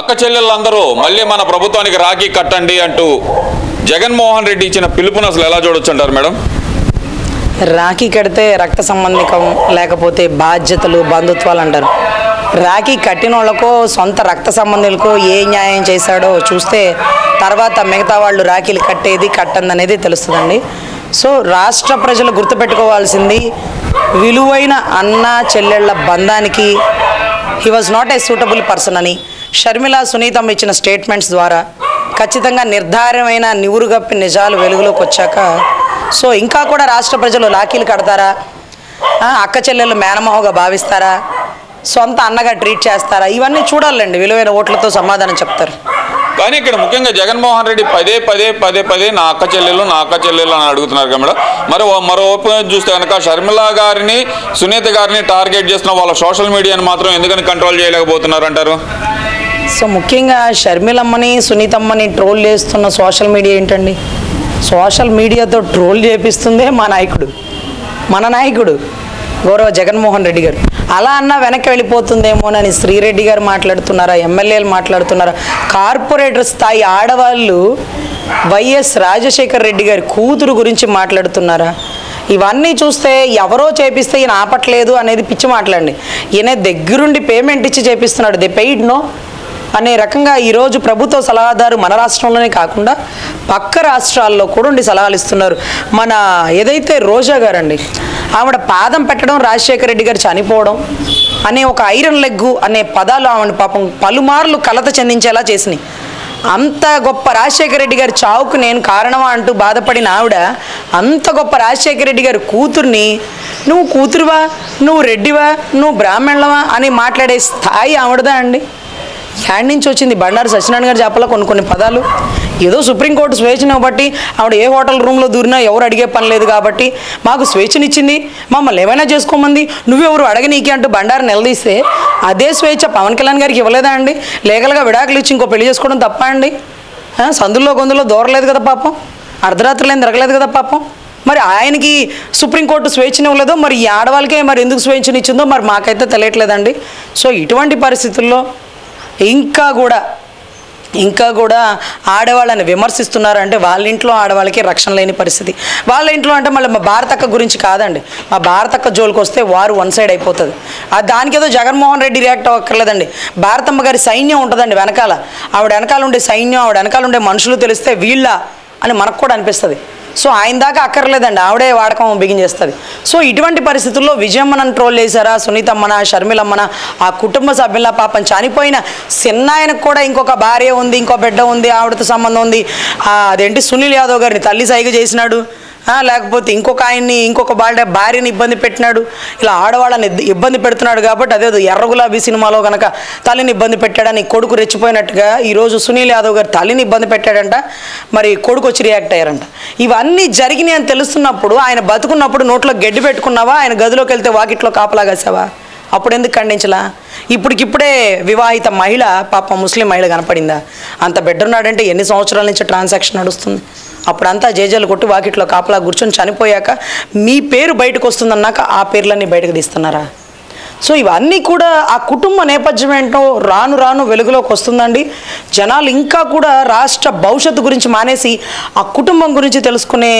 అక్క చెల్లెళ్ళందరూ మళ్ళీ మన ప్రభుత్వానికి రాఖీ కట్టండి అంటూ జగన్మోహన్ రెడ్డి ఇచ్చిన పిలుపును అసలు ఎలా చూడొచ్చు అంటారు మేడం? రాఖీ కడితే రక్త సంబంధికం లేకపోతే బాధ్యతలు బంధుత్వాలు అంటారు. రాఖీ కట్టిన వాళ్ళకో సొంత రక్త సంబంధులకో ఏ న్యాయం చేశాడో చూస్తే తర్వాత మిగతా వాళ్ళు రాఖీలు కట్టేది కట్టందనేది తెలుస్తుందండి. సో రాష్ట్ర ప్రజలు గుర్తుపెట్టుకోవాల్సింది విలువైన అన్న చెల్లెళ్ళ బంధానికి he was not a suitable person అని. షర్మిల సునీతమ్మ ఇచ్చిన స్టేట్మెంట్స్ ద్వారా ఖచ్చితంగా నిర్ధారమైన నివురుగప్పి నిజాలు వెలుగులోకి వచ్చాక సో ఇంకా కూడా రాష్ట్ర ప్రజలు లాకీలు కడతారా? అక్క చెల్లెలు మేనమోహగా భావిస్తారా? సొంత అన్నగా ట్రీట్ చేస్తారా? ఇవన్నీ చూడాలండి విలువైన ఓట్లతో సమాధానం చెప్తారు. కానీ ఇక్కడ ముఖ్యంగా జగన్మోహన్ రెడ్డి పదే పదే పదే పదే నా అక్క చెల్లెలు నా అక్క చెల్లెలు అని అడుగుతున్నారు కదా మేడం. మరి ఓ- మరో చూస్తే కనుక షర్మిల గారిని సునీత గారిని టార్గెట్ చేస్తున్న వాళ్ళ సోషల్ మీడియాని మాత్రం ఎందుకని కంట్రోల్ చేయలేకపోతున్నారు అంటారు? సో ముఖ్యంగా షర్మిలమ్మని సునీతమ్మని ట్రోల్ చేస్తున్న సోషల్ మీడియా ఏంటండి? సోషల్ మీడియాతో ట్రోల్ చేపిస్తుందే మా నాయకుడు. మన నాయకుడు గౌరవ జగన్మోహన్ రెడ్డి గారు. అలా అన్నా వెనక్కి వెళ్ళిపోతుందేమోనని శ్రీరెడ్డి గారు మాట్లాడుతున్నారా ఎమ్మెల్యేలు మాట్లాడుతున్నారా? కార్పొరేటర్ స్థాయి ఆడవాళ్ళు వైఎస్ రాజశేఖర్ రెడ్డి గారి కూతురు గురించి మాట్లాడుతున్నారా? ఇవన్నీ చూస్తే ఎవరో చేపిస్తే ఈయన ఆపట్లేదు అనేది పిచ్చి మాట్లాడండి ఈయన దగ్గరుండి పేమెంట్ ఇచ్చి చేపిస్తున్నాడు. దే పెయిడ్ నో అనే రకంగా ఈరోజు ప్రభుత్వ సలహాదారు మన రాష్ట్రంలోనే కాకుండా పక్క రాష్ట్రాల్లో కూడా ఉండి సలహాలు ఇస్తున్నారు. మన ఏదైతే రోజా గారండి ఆవిడ పాదం పెట్టడం రాజశేఖర రెడ్డి గారు చనిపోవడం అనే ఒక ఐరన్ లెగ్గు అనే పదాలు ఆవిడ పాపం పలుమార్లు కలత చెందించేలా చేసినాయి. అంత గొప్ప రాజశేఖర రెడ్డి గారి చావుకు నేను కారణమా అంటూ బాధపడిన ఆవిడ అంత గొప్ప రాజశేఖర రెడ్డి గారి కూతుర్ని నువ్వు కూతురువా? నువ్వు రెడ్డివా? నువ్వు బ్రాహ్మణులవా? అని మాట్లాడే స్థాయి ఆవిడదా అండి? హ్యాండ్ నుంచి వచ్చింది. బండారు సత్యనారాయణ గారు చెప్పాల కొన్ని కొన్ని పదాలు. ఏదో సుప్రీంకోర్టు స్వేచ్ఛను బట్టి ఆవిడ ఏ హోటల్ రూమ్లో దూరినా ఎవరు అడిగే పని లేదు కాబట్టి మాకు స్వేచ్ఛనిచ్చింది. మమ్మల్ని ఏమైనా చేసుకోమంది. నువ్వెవరు అడగనీకి అంటూ బండారు నిలదీస్తే అదే స్వేచ్ఛ పవన్ కళ్యాణ్ గారికి ఇవ్వలేదా అండి? లీగల్గా విడాకులు ఇచ్చి ఇంకో పెళ్ళి చేసుకోవడం తప్ప అండి? సందుల్లో గొంతుల్లో దూరలేదు కదా పాపం. అర్ధరాత్రులు ఏం తిరగలేదు కదా పాపం. మరి ఆయనకి సుప్రీంకోర్టు స్వేచ్ఛనివ్వలేదో మరి ఈ ఆడవాళ్ళకే మరి ఎందుకు స్వేచ్ఛనిచ్చిందో మరి మాకైతే తెలియట్లేదండి. సో ఇటువంటి పరిస్థితుల్లో ఇంకా కూడా ఇంకా కూడా ఆడవాళ్ళని విమర్శిస్తున్నారంటే వాళ్ళ ఇంట్లో ఆడవాళ్ళకి రక్షణ లేని పరిస్థితి. వాళ్ళ ఇంట్లో అంటే మళ్ళీ మా భారతక్క గురించి కాదండి. మా భారతక్క జోలికి వస్తే వారు వన్ సైడ్ అయిపోతుంది. ఆ దానికి ఏదో జగన్మోహన్ రెడ్డి రియాక్ట్ అవ్వక్కర్లేదండి. భారతమ్మ గారి సైన్యం ఉంటుందండి వెనకాల. ఆవిడ వెనకాల ఉండే సైన్యం ఆవిడ వెనకాల ఉండే మనుషులు తెలిస్తే వీళ్ళ అని మనకు కూడా అనిపిస్తుంది. సో ఆయన దాకా అక్కర్లేదండి. ఆవిడే వాడకం బిగించేస్తుంది. సో ఇటువంటి పరిస్థితుల్లో విజయమ్మనని ట్రోల్ చేశారా? సునీతమ్మన? షర్మిలమ్మన? ఆ కుటుంబ సభ్యుల పాపం చనిపోయిన చిన్నాయనకు కూడా ఇంకొక భార్య ఉంది ఇంకో బిడ్డ ఉంది ఆవిడతో సంబంధం ఉంది. అదేంటి సునీల్ యాదవ్ గారిని తల్లి సైగ చేసినాడు? లేకపోతే ఇంకొక ఆయన్ని ఇంకొక భార్య భార్యని ఇబ్బంది పెట్టినాడు. ఇలా ఆడవాళ్ళని ఇబ్బంది పెడుతున్నాడు కాబట్టి అదేదో ఎర్ర గులాబీ సినిమాలో కనుక తల్లిని ఇబ్బంది పెట్టాడని కొడుకు రెచ్చిపోయినట్టుగా ఈరోజు సునీల్ యాదవ్ గారు తల్లిని ఇబ్బంది పెట్టాడంట. మరి కొడుకు వచ్చి రియాక్ట్ అయ్యారంట. ఇవన్నీ జరిగినాయి అని తెలుస్తున్నప్పుడు ఆయన బతుకున్నప్పుడు నోట్లో గడ్డి పెట్టుకున్నావా? ఆయన గదిలోకి వెళ్తే వాకిట్లో కాపలాగాసావా అప్పుడు ఎందుకు ఖండించలా? ఇప్పటికిప్పుడే వివాహిత మహిళ పాప ముస్లిం మహిళ కనపడిందా? అంత బెడ్ ఉన్నాడంటే ఎన్ని సంవత్సరాల నుంచి ట్రాన్సాక్షన్ నడుస్తుంది? అప్పుడంతా జేజేలు కొట్టి వాకిట్లో కాపలా కూర్చొని చనిపోయాక మీ పేరు బయటకు వస్తుందన్నాక ఆ పేర్లన్నీ బయటకు తీస్తున్నారా? సో ఇవన్నీ కూడా ఆ కుటుంబ నేపథ్యం ఏంటో రాను రాను వెలుగులోకి వస్తుందండి. జనాలు ఇంకా కూడా రాష్ట్ర భవిష్యత్తు గురించి మానేసి ఆ కుటుంబం గురించి తెలుసుకునే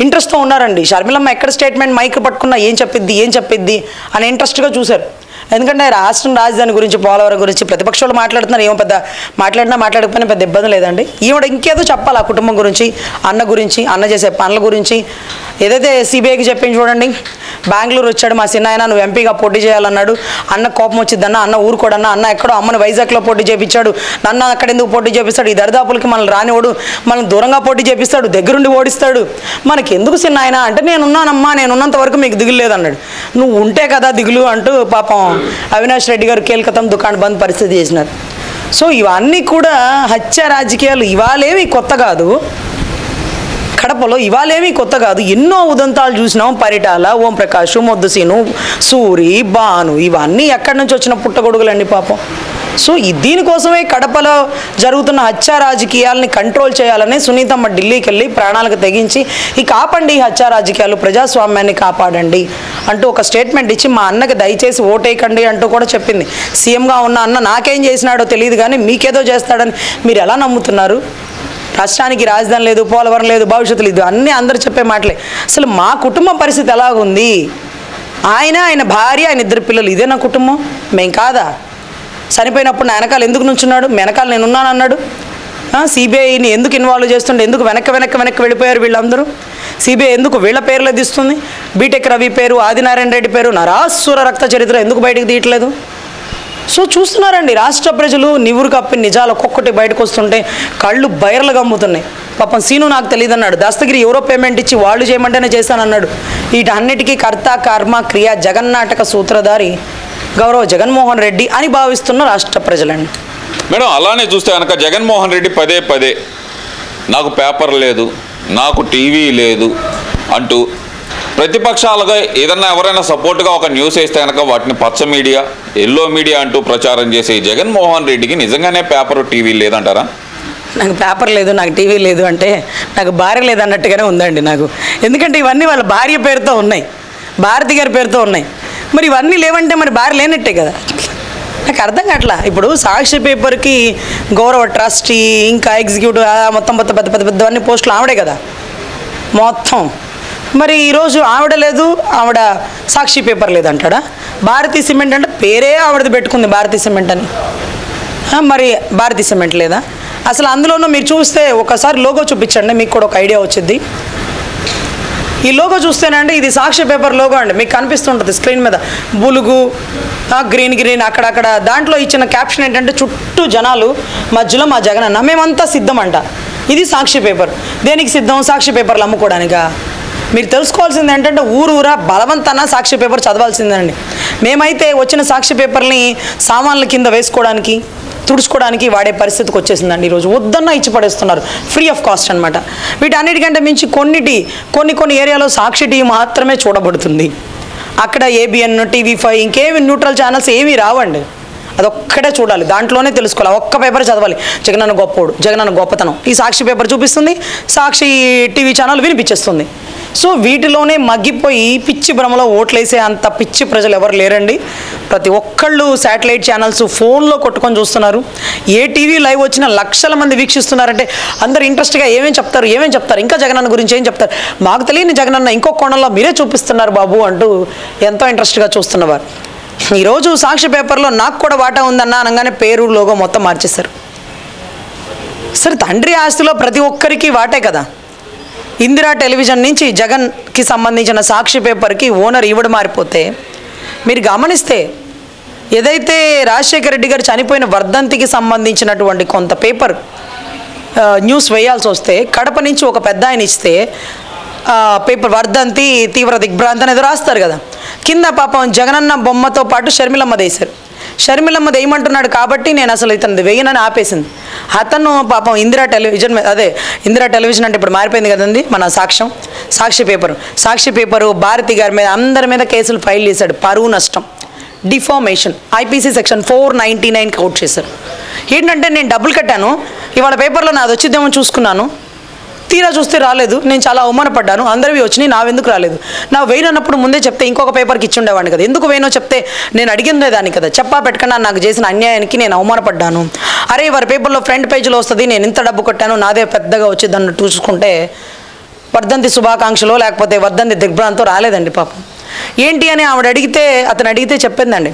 ఇంట్రెస్ట్తో ఉన్నారండి. షర్మిలమ్మ ఎక్కడ స్టేట్మెంట్ మైక్ పట్టుకున్నా ఏం చెప్పిద్ది ఏం చెప్పిద్ది అని ఇంట్రెస్ట్గా చూశారు. ఎందుకంటే రాష్ట్రం రాజధాని గురించి పోలవరం గురించి ప్రతిపక్షాలు మాట్లాడుతున్నారు. ఏమో పెద్ద మాట్లాడినా మాట్లాడకపోయినా పెద్ద ఇబ్బంది లేదండి. ఈవిడ ఇంకేదో చెప్పాలి ఆ కుటుంబం గురించి అన్న గురించి అన్న చేసే పనుల గురించి. ఏదైతే సిబిఐకి చెప్పింది చూడండి బెంగళూరు వచ్చాడు మా సిన్నాయన నువ్వు ఎంపీగా పోటీ చేయాలన్నాడు అన్న కోపం వచ్చిందన్న అన్న ఊరుకోడన్న అన్న ఎక్కడో అమ్మని వైజాగ్లో పోటీ చేపించాడు నన్ను అక్కడ ఎందుకు పోటీ చేపిస్తాడు ఈ దరిదాపులకి మనల్ని రానివాడు మనల్ని దూరంగా పోటీ చేపిస్తాడు దగ్గరుండి ఓడిస్తాడు. మనకి ఎందుకు చిన్న అంటే నేనున్నానమ్మా నేనున్నంత వరకు మీకు దిగులు లేదన్నాడు నువ్వు ఉంటే కదా దిగులు అంటూ పాపం అవినాష్ రెడ్డి గారు కేల్కతం దుకాణం బంద్ పరిస్థితి చేసినారు. సో ఇవన్నీ కూడా హత్య రాజకీయాలు ఇవాళేవి కొత్త కాదు. కడపలో ఇవాళేమీ కొత్త కాదు. ఎన్నో ఉదంతాలు చూసినాం. పరిటాల ఓం ప్రకాష్ మొద్దుసీను సూరి బాను ఇవన్నీ ఎక్కడి నుంచి వచ్చిన పుట్టగొడుగులండి పాపం. సో దీనికోసమే కడపలో జరుగుతున్న హత్యా రాజకీయాలని కంట్రోల్ చేయాలని సునీతమ్మ ఢిల్లీకి వెళ్ళి ప్రాణాలకు తెగించి ఈ కాపండి ఈ హత్యా రాజకీయాలు ప్రజాస్వామ్యాన్ని కాపాడండి అంటూ ఒక స్టేట్మెంట్ ఇచ్చి మా అన్నకి దయచేసి ఓటేయకండి అంటూ కూడా చెప్పింది. సీఎంగా ఉన్న అన్న నాకేం చేసినాడో తెలియదు కానీ మీకేదో చేస్తాడని మీరు ఎలా నమ్ముతున్నారు? రాష్ట్రానికి రాజధాని లేదు పోలవరం లేదు భవిష్యత్తు లేదు అన్నీ అందరూ చెప్పే మాటలే. అసలు మా కుటుంబ పరిస్థితి ఎలాగుంది? ఆయన ఆయన భార్య ఆయన ఇద్దరు పిల్లలు ఇదే నా కుటుంబం? మేం కాదా? చనిపోయినప్పుడు నా వెనకాల ఎందుకు నుంచున్నాడు? వెనకాల నేను ఉన్నాను అన్నాడు. సిబిఐని ఎందుకు ఇన్వాల్వ్ చేస్తుండే? ఎందుకు వెనక్కి వెనక్కి వెనక్కి వెళ్ళిపోయారు వీళ్ళందరూ? సిబిఐ ఎందుకు వీళ్ళ పేర్లు తీస్తుంది? బీటెక్ రవి పేరు ఆదినారాయణ రెడ్డి పేరు నరాసుర రక్త చరిత్ర ఎందుకు బయటకు తీయట్లేదు? సో చూస్తున్నారండి రాష్ట్ర ప్రజలు నివురు కప్పి నిజాలు ఒక్కొక్కటి బయటకు వస్తుంటే కళ్ళు బైర్లు గమ్ముతున్నాయి పాపం సీను నాకు తెలియదు అన్నాడు దస్తగిరి ఎవరో పేమెంట్ ఇచ్చి వాళ్ళు చేయమంటేనే చేశానన్నాడు. వీటన్నిటికీ కర్త కర్మ క్రియ జగన్నాటక సూత్రధారి గౌరవ జగన్మోహన్ రెడ్డి అని భావిస్తున్న రాష్ట్ర ప్రజలండి. మేడం అలానే చూస్తే కనుక జగన్మోహన్ రెడ్డి పదే పదే నాకు పేపర్ లేదు నాకు టీవీ లేదు అంటూ ప్రతిపక్షాలుగా ఏదన్నా ఎవరైనా సపోర్ట్గా ఒక న్యూస్ వేస్తే కనుక వాటిని పచ్చ మీడియా ఎల్లో మీడియా అంటూ ప్రచారం చేసే జగన్మోహన్ రెడ్డికి నిజంగానే పేపర్ టీవీ లేదంటారా? నాకు పేపర్ లేదు నాకు టీవీ లేదు అంటే నాకు భార్య లేదు అన్నట్టుగానే ఉందండి నాకు. ఎందుకంటే ఇవన్నీ వాళ్ళ భార్య పేరుతో ఉన్నాయి. భారతి గారి పేరుతో ఉన్నాయి. మరి ఇవన్నీ లేవంటే మరి భార్య లేనట్టే కదా? నాకు అర్థం కావట్లా. ఇప్పుడు సాక్షి పేపర్కి గౌరవ ట్రస్టీ ఇంకా ఎగ్జిక్యూటివ్ మొత్తం పెద్ద పెద్ద పెద్ద పెద్దవన్నీ పోస్టులు ఆవిడే కదా? మొత్తం. మరి ఈరోజు ఆవిడ లేదు ఆవిడ సాక్షి పేపర్ లేదంటాడా? భారతీ సిమెంట్ అంటే పేరే ఆవిడది పెట్టుకుంది భారతీ సిమెంట్ అని. మరి భారతీ సిమెంట్ లేదా? అసలు అందులోనూ మీరు చూస్తే ఒకసారి లోగో చూపించండి మీకు కూడా ఒక ఐడియా వచ్చింది ఈ లోగో చూస్తేనండి ఇది సాక్షి పేపర్ లోగో అండి మీకు కనిపిస్తుంటుంది స్క్రీన్ మీద. బులుగు గ్రీన్ గ్రీన్ అక్కడక్కడ. దాంట్లో ఇచ్చిన క్యాప్షన్ ఏంటంటే చుట్టూ జనాలు మధ్యలో మా జగన్ అన్న మేమంతా సిద్ధం అంట. ఇది సాక్షి పేపర్. దేనికి సిద్ధం? సాక్షి పేపర్లు అమ్ముకోవడానికా? మీరు తెలుసుకోవాల్సింది ఏంటంటే ఊరు ఊరా బలవంతాన సాక్షి పేపర్ చదవాల్సిందండి. మేమైతే వచ్చిన సాక్షి పేపర్ని సామాన్ల కింద వేసుకోవడానికి తుడుచుకోవడానికి వాడే పరిస్థితికి వచ్చేసిందండి ఈరోజు. వద్దన్న ఇచ్చి పడేస్తున్నారు. ఫ్రీ ఆఫ్ కాస్ట్ అనమాట వీటన్నిటికంటే మించి కొన్నిటి కొన్ని కొన్ని ఏరియాలో సాక్షి టీవీ మాత్రమే చూడబడుతుంది. అక్కడ ఏబిఎన్ టీవీ ఫైవ్ ఇంకేమి న్యూట్రల్ ఛానల్స్ ఏమీ రావండి. అదొక్కటే చూడాలి. దాంట్లోనే తెలుసుకోవాలి. ఒక్క పేపర్ చదవాలి. జగనన్న గొప్పోడు జగనన్న గొప్పతనం. ఈ సాక్షి పేపర్ చూపిస్తుంది. సాక్షి టీవీ ఛానల్ వినిపించేస్తుంది. సో వీటిలోనే మగ్గిపోయి పిచ్చి భ్రమలో ఓట్లేసే అంత పిచ్చి ప్రజలు ఎవరు లేరండి. ప్రతి ఒక్కళ్ళు శాటిలైట్ ఛానల్స్ ఫోన్లో కొట్టుకొని చూస్తున్నారు. ఏ టీవీ లైవ్ వచ్చినా లక్షల మంది వీక్షిస్తున్నారంటే అందరు ఇంట్రెస్ట్గా ఏమేమి చెప్తారు ఏమేమి చెప్తారు ఇంకా జగనన్న గురించి ఏం చెప్తారు? మాకు తెలియని జగనన్న ఇంకో కోణంలో మీరే చూపిస్తున్నారు బాబు అంటూ ఎంతో ఇంట్రెస్ట్గా చూస్తున్నవారు. ఈరోజు సాక్షి పేపర్లో నాకు కూడా వాటా ఉందన్న అనగానే పేరు లోగో మొత్తం మార్చేశారు. సరే తండ్రి ఆస్తిలో ప్రతి ఒక్కరికి వాటే కదా. ఇందిరా టెలివిజన్ నుంచి జగన్కి సంబంధించిన సాక్షి పేపర్కి ఓనర్ ఈవిడ మారిపోతే మీరు గమనిస్తే ఏదైతే రాజశేఖర రెడ్డి గారు చనిపోయిన వర్ధంతికి సంబంధించినటువంటి కొంత పేపర్ న్యూస్ వేయాల్సి వస్తే కడప నుంచి ఒక పెద్ద ఆయన ఇస్తే పేపర్ వర్ధంతి తీవ్ర దిగ్భ్రాంతి అనేది రాస్తారు కదా. కింద పాపం జగనన్న బొమ్మతో పాటు షర్మిలమ్మ దేశారు షర్మిలమ్మ వేయమంటున్నాడు కాబట్టి నేను అసలు ఇతను వేయనని ఆపేసింది. అతను పాపం ఇందిరా టెలివిజన్ అదే ఇందిరా టెలివిజన్ అంటే ఇప్పుడు మారిపోయింది కదండి మన సాక్ష్యం సాక్షి పేపరు. సాక్షి పేపరు భారతి గారి మీద అందరి మీద కేసులు ఫైల్ చేశాడు పరువు నష్టం defamation IPC section four ninety నైన్కి అవుట్ చేశారు. ఏంటంటే నేను డబ్బులు కట్టాను ఇవాళ పేపర్లో నాది వచ్చిద్దేమో చూసుకున్నాను తీరా చూస్తే రాలేదు. నేను చాలా అవమానపడ్డాను. అందరివి వచ్చినాయి నావెందుకు రాలేదు? నా వెయిన్ అన్నప్పుడు ముందే చెప్తే ఇంకొక పేపర్కి ఇచ్చి ఉండేవాడిని కదా. ఎందుకు వెయినో చెప్తే నేను అడిగిందే దాన్ని కదా. చెప్పా పెట్టకుండా నాకు చేసిన అన్యాయానికి నేను అవమానపడ్డాను. అరే వారి పేపర్లో ఫ్రంట్ పేజీలో వస్తుంది నేను ఇంత డబ్బు కొట్టాను నాదే పెద్దగా వచ్చింది అన్నట్టు చూసుకుంటే వర్ధంతి శుభాకాంక్షలో లేకపోతే వర్ధంతి దిగ్భ్రాంతో రాలేదండి పాపం. ఏంటి అని ఆవిడ అడిగితే అతను అడిగితే చెప్పిందండి.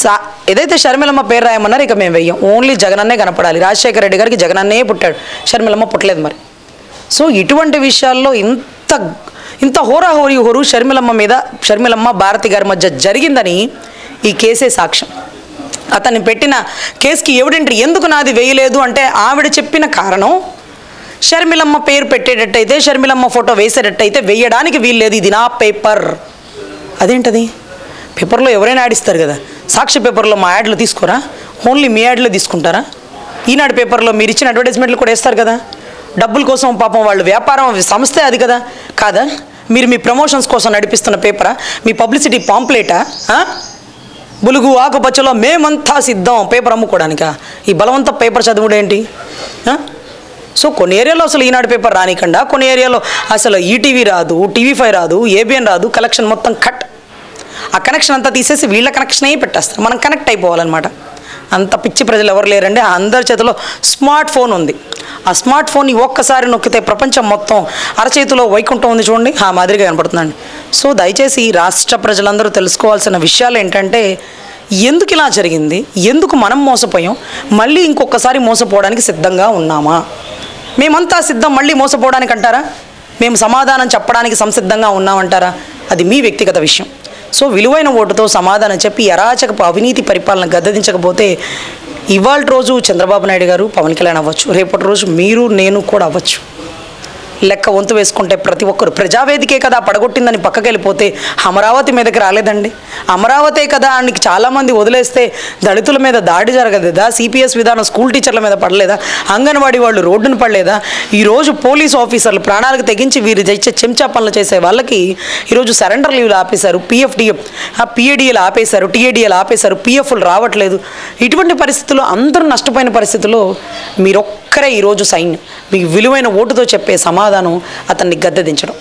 సా ఏదైతే షర్మిలమ్మ పేరు రాయమన్నారు ఇక మేము వెయ్యం. ఓన్లీ జగనన్నే కనపడాలి. రాజశేఖర రెడ్డి గారికి జగనన్నే పుట్టాడు. షర్మిలమ్మ పుట్టలేదు మరి. సో ఇటువంటి విషయాల్లో ఇంత ఇంత హోరాహోరీ హోరు షర్మిలమ్మ మీద షర్మిలమ్మ భారతి గారి మధ్య జరిగిందని ఈ కేసే సాక్ష్యం. అతన్ని పెట్టిన కేసుకి ఎవిడెంట్రీ ఎందుకు నాది వేయలేదు అంటే ఆవిడ చెప్పిన కారణం షర్మిలమ్మ పేరు పెట్టేటట్టయితే షర్మిలమ్మ ఫోటో వేసేటట్టయితే వేయడానికి వీల్లేదు ఇది నా పేపర్. అదేంటది? పేపర్లో ఎవరైనా ఆడిస్తారు కదా. సాక్షి పేపర్లో మా యాడ్లు తీసుకోరా? ఓన్లీ మీ యాడ్లో తీసుకుంటారా? ఈనాడు పేపర్లో మీరు ఇచ్చిన అడ్వర్టైజ్మెంట్లు కూడా వేస్తారు కదా. డబ్బుల కోసం పాపం వాళ్ళు వ్యాపారం సంస్థే అది కదా. కాదా? మీరు మీ ప్రమోషన్స్ కోసం నడిపిస్తున్న పేపరా? మీ పబ్లిసిటీ పాంప్లెటా? బులుగు ఆకుపచ్చలో మేమంతా సిద్ధం పేపర్ అమ్ముకోవడానికా? ఈ బలవంత పేపర్ చదువుడు ఏంటి? సో కొన్ని ఏరియాలో అసలు ఈనాడు పేపర్ రానికండా? కొన్ని ఏరియాలో అసలు ఈటీవీ రాదు టీవీ ఫైవ్ రాదు ఏబిఎన్ రాదు కలెక్షన్ మొత్తం కట్. ఆ కనెక్షన్ అంతా తీసేసి వీళ్ళ కనెక్షనే పెట్టేస్తారు. మనం కనెక్ట్ అయిపోవాలన్నమాట. అంత పిచ్చి ప్రజలు ఎవరు లేరండి? అందరి చేతిలో స్మార్ట్ ఫోన్ ఉంది. ఆ స్మార్ట్ ఫోన్ని ఒక్కసారి నొక్కితే ప్రపంచం మొత్తం అరచేతిలో వైకుంఠం ఉంది చూడండి. ఆ మాదిరిగా కనపడుతుందండి. సో దయచేసి రాష్ట్ర ప్రజలందరూ తెలుసుకోవాల్సిన విషయాలు ఏంటంటే ఎందుకు ఇలా జరిగింది? ఎందుకు మనం మోసపోయాం? మళ్ళీ ఇంకొకసారి మోసపోవడానికి సిద్ధంగా ఉన్నామా? మేమంతా సిద్ధం మళ్ళీ మోసపోవడానికి అంటారా? మేము సమాధానం చెప్పడానికి సంసిద్ధంగా ఉన్నామంటారా? అది మీ వ్యక్తిగత విషయం. సో విలువైన ఓటుతో సమాధానం చెప్పి అరాచకపు అవినీతి పరిపాలన గద్దదించకపోతే ఇవాళ రోజు చంద్రబాబు నాయుడు గారు పవన్ కళ్యాణ్ అవ్వచ్చు రేపటి రోజు మీరు నేను కూడా అవ్వచ్చు. లెక్క వంతు వేసుకుంటే ప్రతి ఒక్కరు ప్రజావేదికే కదా పడగొట్టిందని పక్కకి వెళ్ళిపోతే అమరావతి మీదకి రాలేదండి. అమరావతే కదా ఆయనకి చాలామంది వదిలేస్తే దళితుల మీద దాడి జరగలేదా? సిపిఎస్ విధానం స్కూల్ టీచర్ల మీద పడలేదా? అంగన్వాడీ వాళ్ళు రోడ్డును పడలేదా? ఈరోజు పోలీస్ ఆఫీసర్లు ప్రాణాలకు తెగించి వీరు తెచ్చే చెంచా పనులు చేసే వాళ్ళకి ఈరోజు సరెండర్ లీవ్లు ఆపేశారు. పిఎఫ్డిఎఫ్ ఆ పిఏడిఎల్ ఆపేశారు. టీఏడిఎల్ ఆపేశారు. పిఎఫ్లు రావట్లేదు. ఇటువంటి పరిస్థితుల్లో అందరూ నష్టపోయిన పరిస్థితుల్లో ఒక్కరే ఈరోజు సైన్ మీకు విలువైన ఓటుతో చెప్పే సమాధానం అతన్ని గద్దెదించడం.